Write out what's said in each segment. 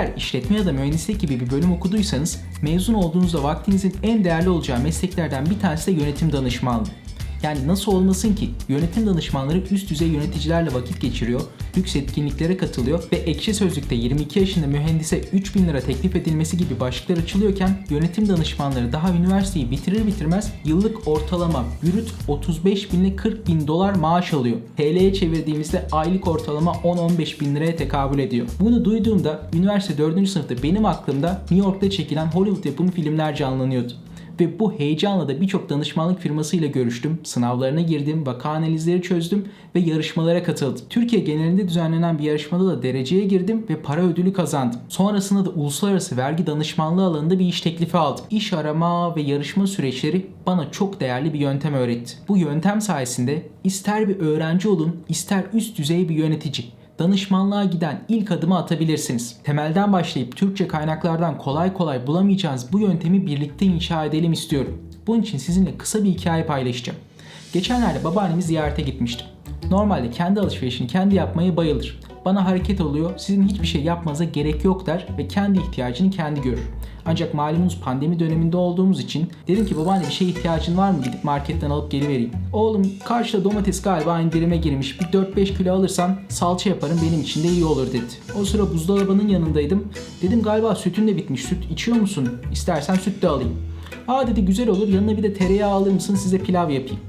Eğer işletme ya da mühendislik gibi bir bölüm okuduysanız mezun olduğunuzda vaktinizin en değerli olacağı mesleklerden bir tanesi de yönetim danışmanlığı. Yani nasıl olmasın ki yönetim danışmanları üst düzey yöneticilerle vakit geçiriyor, lüks etkinliklere katılıyor ve ekşi sözlükte 22 yaşında mühendise 3000 lira teklif edilmesi gibi başlıklar açılıyorken yönetim danışmanları daha üniversiteyi bitirir bitirmez yıllık ortalama brüt 35 bin ile 40 bin dolar maaş alıyor. TL'ye çevirdiğimizde aylık ortalama 10-15 bin liraya tekabül ediyor. Bunu duyduğumda üniversite 4. sınıfta benim aklımda New York'ta çekilen Hollywood yapımı filmler canlanıyordu ve bu heyecanla da birçok danışmanlık firmasıyla görüştüm, sınavlarına girdim, vaka analizleri çözdüm ve yarışmalara katıldım. Türkiye genelinde düzenlenen bir yarışmada da dereceye girdim ve para ödülü kazandım. Sonrasında da uluslararası vergi danışmanlığı alanında bir iş teklifi aldım. İş arama ve yarışma süreçleri bana çok değerli bir yöntem öğretti. Bu yöntem sayesinde ister bir öğrenci olun, ister üst düzey bir yönetici danışmanlığa giden ilk adımı atabilirsiniz. Temelden başlayıp Türkçe kaynaklardan kolay kolay bulamayacağınız bu yöntemi birlikte inşa edelim istiyorum. Bunun için sizinle kısa bir hikaye paylaşacağım. Geçenlerde babaannemi ziyarete gitmiştim. Normalde kendi alışverişini kendi yapmayı bayılır. Bana hareket oluyor, sizin hiçbir şey yapmanıza gerek yok der ve kendi ihtiyacını kendi görür. Ancak malumunuz pandemi döneminde olduğumuz için dedim ki babaanne bir şeye ihtiyacın var mı gidip marketten alıp geri vereyim. Oğlum karşıda domates galiba indirime girmiş bir 4-5 kilo alırsan salça yaparım benim için de iyi olur dedi. O sıra buzdolabının yanındaydım. Dedim galiba sütün de bitmiş süt içiyor musun? İstersen süt de alayım. Aa dedi güzel olur yanına bir de tereyağı alır mısın size pilav yapayım.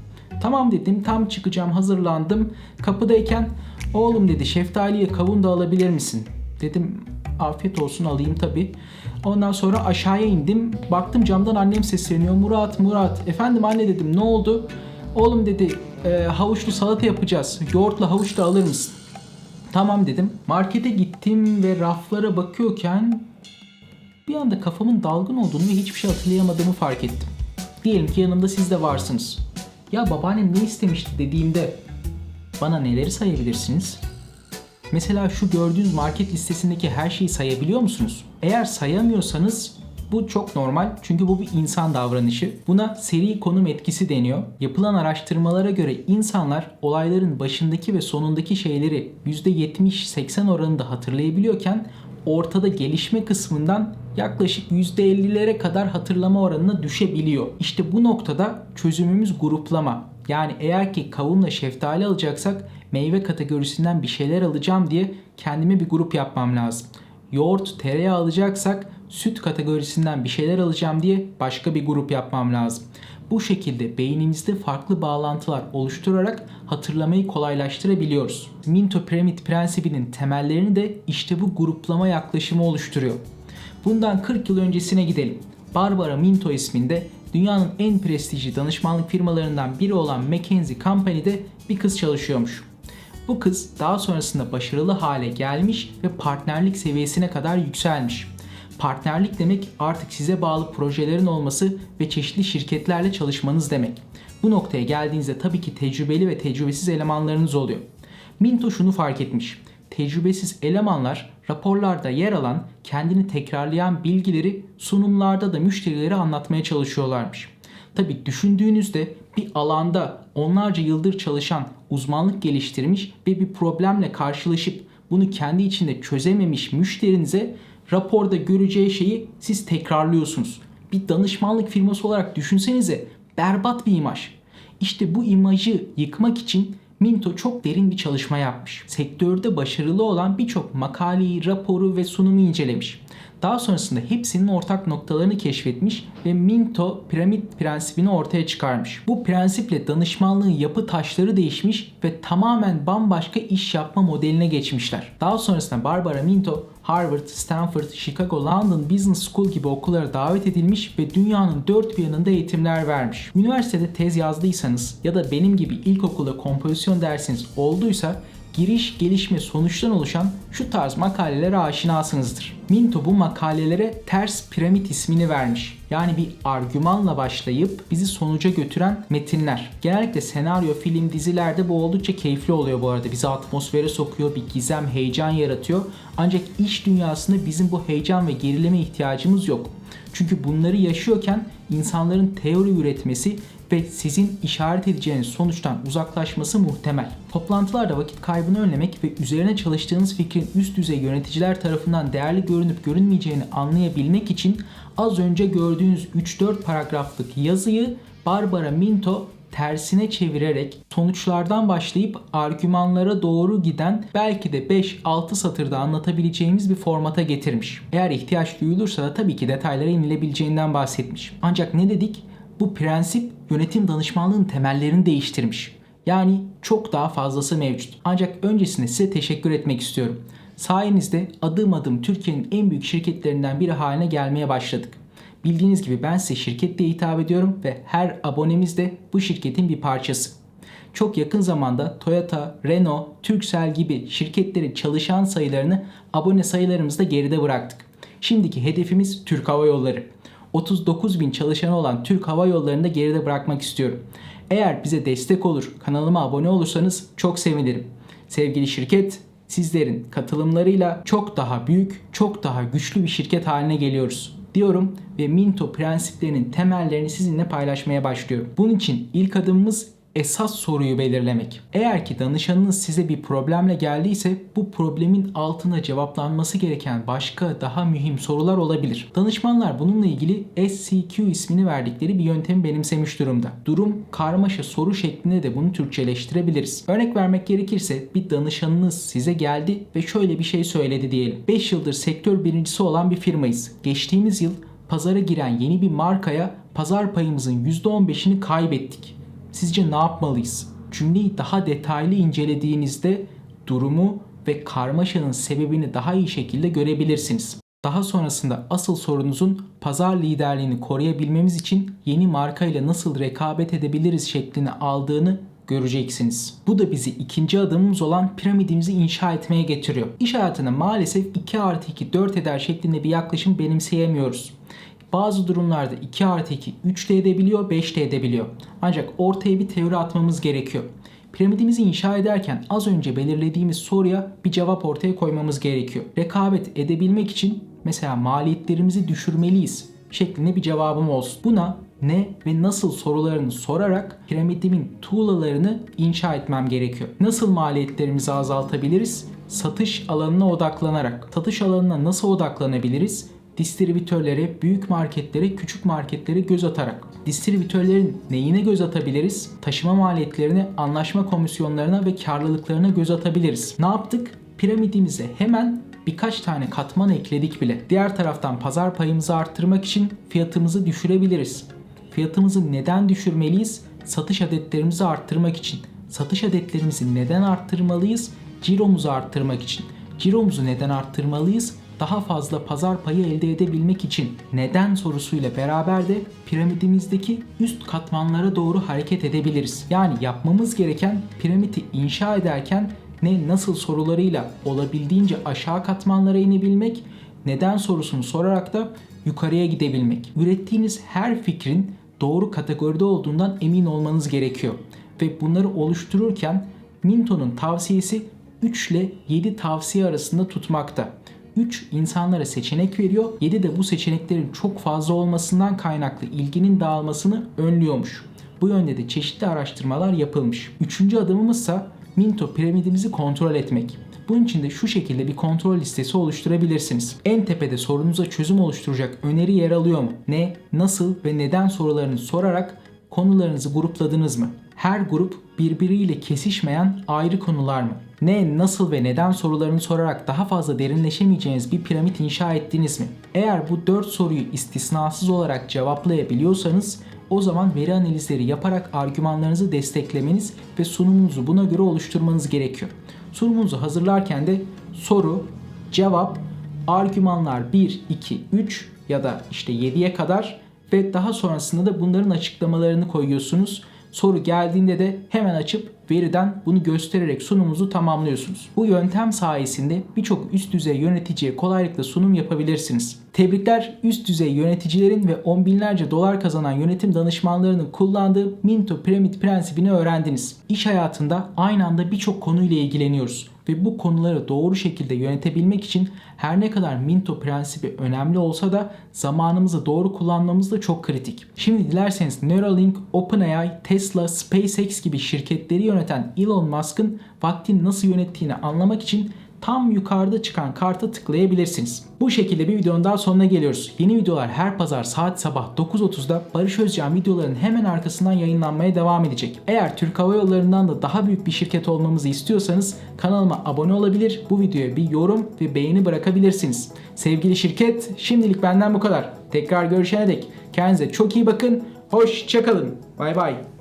Tamam dedim tam çıkacağım hazırlandım. Kapıdayken oğlum dedi şeftaliye kavun da alabilir misin? Dedim afiyet olsun alayım tabi. Ondan sonra aşağıya indim. Baktım camdan annem sesleniyor. Murat Murat. Efendim anne dedim ne oldu? Oğlum dedi e, havuçlu salata yapacağız. Yoğurtla havuç da alır mısın? Tamam dedim. Markete gittim ve raflara bakıyorken bir anda kafamın dalgın olduğunu ve hiçbir şey hatırlayamadığımı fark ettim. Diyelim ki yanımda siz de varsınız. Ya babaannem ne istemişti dediğimde bana neleri sayabilirsiniz? Mesela şu gördüğünüz market listesindeki her şeyi sayabiliyor musunuz? Eğer sayamıyorsanız bu çok normal çünkü bu bir insan davranışı. Buna seri konum etkisi deniyor. Yapılan araştırmalara göre insanlar olayların başındaki ve sonundaki şeyleri %70-80 oranında hatırlayabiliyorken ortada gelişme kısmından yaklaşık %50'lere kadar hatırlama oranına düşebiliyor. İşte bu noktada çözümümüz gruplama. Yani eğer ki kavunla şeftali alacaksak meyve kategorisinden bir şeyler alacağım diye kendime bir grup yapmam lazım. Yoğurt, tereyağı alacaksak süt kategorisinden bir şeyler alacağım diye başka bir grup yapmam lazım. Bu şekilde beynimizde farklı bağlantılar oluşturarak hatırlamayı kolaylaştırabiliyoruz. Minto piramit prensibinin temellerini de işte bu gruplama yaklaşımı oluşturuyor. Bundan 40 yıl öncesine gidelim. Barbara Minto isminde dünyanın en prestijli danışmanlık firmalarından biri olan McKinsey Company'de bir kız çalışıyormuş. Bu kız daha sonrasında başarılı hale gelmiş ve partnerlik seviyesine kadar yükselmiş. Partnerlik demek artık size bağlı projelerin olması ve çeşitli şirketlerle çalışmanız demek. Bu noktaya geldiğinizde tabii ki tecrübeli ve tecrübesiz elemanlarınız oluyor. Minto şunu fark etmiş. Tecrübesiz elemanlar raporlarda yer alan, kendini tekrarlayan bilgileri sunumlarda da müşterilere anlatmaya çalışıyorlarmış. Tabi düşündüğünüzde bir alanda onlarca yıldır çalışan, uzmanlık geliştirmiş ve bir problemle karşılaşıp bunu kendi içinde çözememiş müşterinize raporda göreceği şeyi siz tekrarlıyorsunuz. Bir danışmanlık firması olarak düşünsenize berbat bir imaj. İşte bu imajı yıkmak için Minto çok derin bir çalışma yapmış. Sektörde başarılı olan birçok makaleyi, raporu ve sunumu incelemiş. Daha sonrasında hepsinin ortak noktalarını keşfetmiş ve Minto piramit prensibini ortaya çıkarmış. Bu prensiple danışmanlığın yapı taşları değişmiş ve tamamen bambaşka iş yapma modeline geçmişler. Daha sonrasında Barbara Minto Harvard, Stanford, Chicago, London Business School gibi okullara davet edilmiş ve dünyanın dört bir yanında eğitimler vermiş. Üniversitede tez yazdıysanız ya da benim gibi ilkokulda kompozisyon dersiniz olduysa giriş, gelişme, sonuçtan oluşan şu tarz makalelere aşinasınızdır. Minto bu makalelere ters piramit ismini vermiş. Yani bir argümanla başlayıp bizi sonuca götüren metinler. Genellikle senaryo, film, dizilerde bu oldukça keyifli oluyor bu arada. Bizi atmosfere sokuyor, bir gizem, heyecan yaratıyor. Ancak iş dünyasında bizim bu heyecan ve gerileme ihtiyacımız yok. Çünkü bunları yaşıyorken insanların teori üretmesi ve sizin işaret edeceğiniz sonuçtan uzaklaşması muhtemel. Toplantılarda vakit kaybını önlemek ve üzerine çalıştığınız fikrin üst düzey yöneticiler tarafından değerli görünüp görünmeyeceğini anlayabilmek için az önce gördüğünüz 3-4 paragraflık yazıyı Barbara Minto tersine çevirerek sonuçlardan başlayıp argümanlara doğru giden belki de 5-6 satırda anlatabileceğimiz bir formata getirmiş. Eğer ihtiyaç duyulursa da tabii ki detaylara inilebileceğinden bahsetmiş. Ancak ne dedik? Bu prensip yönetim danışmanlığının temellerini değiştirmiş. Yani çok daha fazlası mevcut. Ancak öncesinde size teşekkür etmek istiyorum. Sayenizde adım adım Türkiye'nin en büyük şirketlerinden biri haline gelmeye başladık. Bildiğiniz gibi ben size şirket diye hitap ediyorum ve her abonemiz de bu şirketin bir parçası. Çok yakın zamanda Toyota, Renault, Turkcell gibi şirketlerin çalışan sayılarını abone sayılarımızda geride bıraktık. Şimdiki hedefimiz Türk Hava Yolları. 39 bin çalışanı olan Türk Hava Yolları'nı da geride bırakmak istiyorum. Eğer bize destek olur, kanalıma abone olursanız çok sevinirim. Sevgili şirket, sizlerin katılımlarıyla çok daha büyük, çok daha güçlü bir şirket haline geliyoruz diyorum ve Minto prensiplerinin temellerini sizinle paylaşmaya başlıyorum. Bunun için ilk adımımız esas soruyu belirlemek. Eğer ki danışanınız size bir problemle geldiyse bu problemin altına cevaplanması gereken başka daha mühim sorular olabilir. Danışmanlar bununla ilgili SCQ ismini verdikleri bir yöntemi benimsemiş durumda. Durum karmaşa soru şeklinde de bunu Türkçeleştirebiliriz. Örnek vermek gerekirse bir danışanınız size geldi ve şöyle bir şey söyledi diyelim. 5 yıldır sektör birincisi olan bir firmayız. Geçtiğimiz yıl pazara giren yeni bir markaya pazar payımızın %15'ini kaybettik. Sizce ne yapmalıyız? Cümleyi daha detaylı incelediğinizde durumu ve karmaşanın sebebini daha iyi şekilde görebilirsiniz. Daha sonrasında asıl sorunuzun pazar liderliğini koruyabilmemiz için yeni marka ile nasıl rekabet edebiliriz şeklini aldığını göreceksiniz. Bu da bizi ikinci adımımız olan piramidimizi inşa etmeye getiriyor. İş hayatına maalesef 2 artı 2 4 eder şeklinde bir yaklaşım benimseyemiyoruz. Bazı durumlarda 2 artı 2 3 de edebiliyor 5 de edebiliyor. Ancak ortaya bir teori atmamız gerekiyor. Piramidimizi inşa ederken az önce belirlediğimiz soruya bir cevap ortaya koymamız gerekiyor. Rekabet edebilmek için mesela maliyetlerimizi düşürmeliyiz şeklinde bir cevabım olsun. Buna ne ve nasıl sorularını sorarak piramidimin tuğlalarını inşa etmem gerekiyor. Nasıl maliyetlerimizi azaltabiliriz? Satış alanına odaklanarak. Satış alanına nasıl odaklanabiliriz? Distribütörlere, büyük marketlere, küçük marketlere göz atarak. Distribütörlerin neyine göz atabiliriz? Taşıma maliyetlerine, anlaşma komisyonlarına ve karlılıklarına göz atabiliriz. Ne yaptık? Piramidimize hemen birkaç tane katman ekledik bile. Diğer taraftan pazar payımızı arttırmak için fiyatımızı düşürebiliriz. Fiyatımızı neden düşürmeliyiz? Satış adetlerimizi arttırmak için. Satış adetlerimizi neden arttırmalıyız? Ciromuzu arttırmak için. Ciromuzu neden arttırmalıyız? Daha fazla pazar payı elde edebilmek için neden sorusuyla beraber de piramidimizdeki üst katmanlara doğru hareket edebiliriz. Yani yapmamız gereken piramidi inşa ederken ne nasıl sorularıyla olabildiğince aşağı katmanlara inebilmek, neden sorusunu sorarak da yukarıya gidebilmek. Ürettiğiniz her fikrin doğru kategoride olduğundan emin olmanız gerekiyor. Ve bunları oluştururken Minto'nun tavsiyesi 3 ile 7 tavsiye arasında tutmakta. 3 insanlara seçenek veriyor. 7 de bu seçeneklerin çok fazla olmasından kaynaklı ilginin dağılmasını önlüyormuş. Bu yönde de çeşitli araştırmalar yapılmış. Üçüncü adımımızsa Minto piramidimizi kontrol etmek. Bunun için de şu şekilde bir kontrol listesi oluşturabilirsiniz. En tepede sorunuza çözüm oluşturacak öneri yer alıyor mu? Ne, nasıl ve neden sorularını sorarak konularınızı grupladınız mı? Her grup birbiriyle kesişmeyen ayrı konular mı? Ne, nasıl ve neden sorularını sorarak daha fazla derinleşemeyeceğiniz bir piramit inşa ettiniz mi? Eğer bu 4 soruyu istisnasız olarak cevaplayabiliyorsanız o zaman veri analizleri yaparak argümanlarınızı desteklemeniz ve sunumunuzu buna göre oluşturmanız gerekiyor. Sunumunuzu hazırlarken de soru, cevap, argümanlar 1, 2, 3 ya da işte 7'ye kadar ve daha sonrasında da bunların açıklamalarını koyuyorsunuz Soru geldiğinde de hemen açıp veriden bunu göstererek sunumunuzu tamamlıyorsunuz. Bu yöntem sayesinde birçok üst düzey yöneticiye kolaylıkla sunum yapabilirsiniz. Tebrikler üst düzey yöneticilerin ve on binlerce dolar kazanan yönetim danışmanlarının kullandığı Minto Piramit prensibini öğrendiniz. İş hayatında aynı anda birçok konuyla ilgileniyoruz. Ve bu konuları doğru şekilde yönetebilmek için her ne kadar Minto prensibi önemli olsa da zamanımızı doğru kullanmamız da çok kritik. Şimdi dilerseniz Neuralink, OpenAI, Tesla, SpaceX gibi şirketleri yöneten Elon Musk'ın vaktini nasıl yönettiğini anlamak için tam yukarıda çıkan karta tıklayabilirsiniz. Bu şekilde bir videonun daha sonuna geliyoruz. Yeni videolar her pazar saat sabah 9.30'da Barış Özcan videoların hemen arkasından yayınlanmaya devam edecek. Eğer Türk Hava Yolları'ndan da daha büyük bir şirket olmamızı istiyorsanız kanalıma abone olabilir, bu videoya bir yorum ve beğeni bırakabilirsiniz. Sevgili şirket, şimdilik benden bu kadar. Tekrar görüşene dek kendinize çok iyi bakın, hoşçakalın. Bay bay.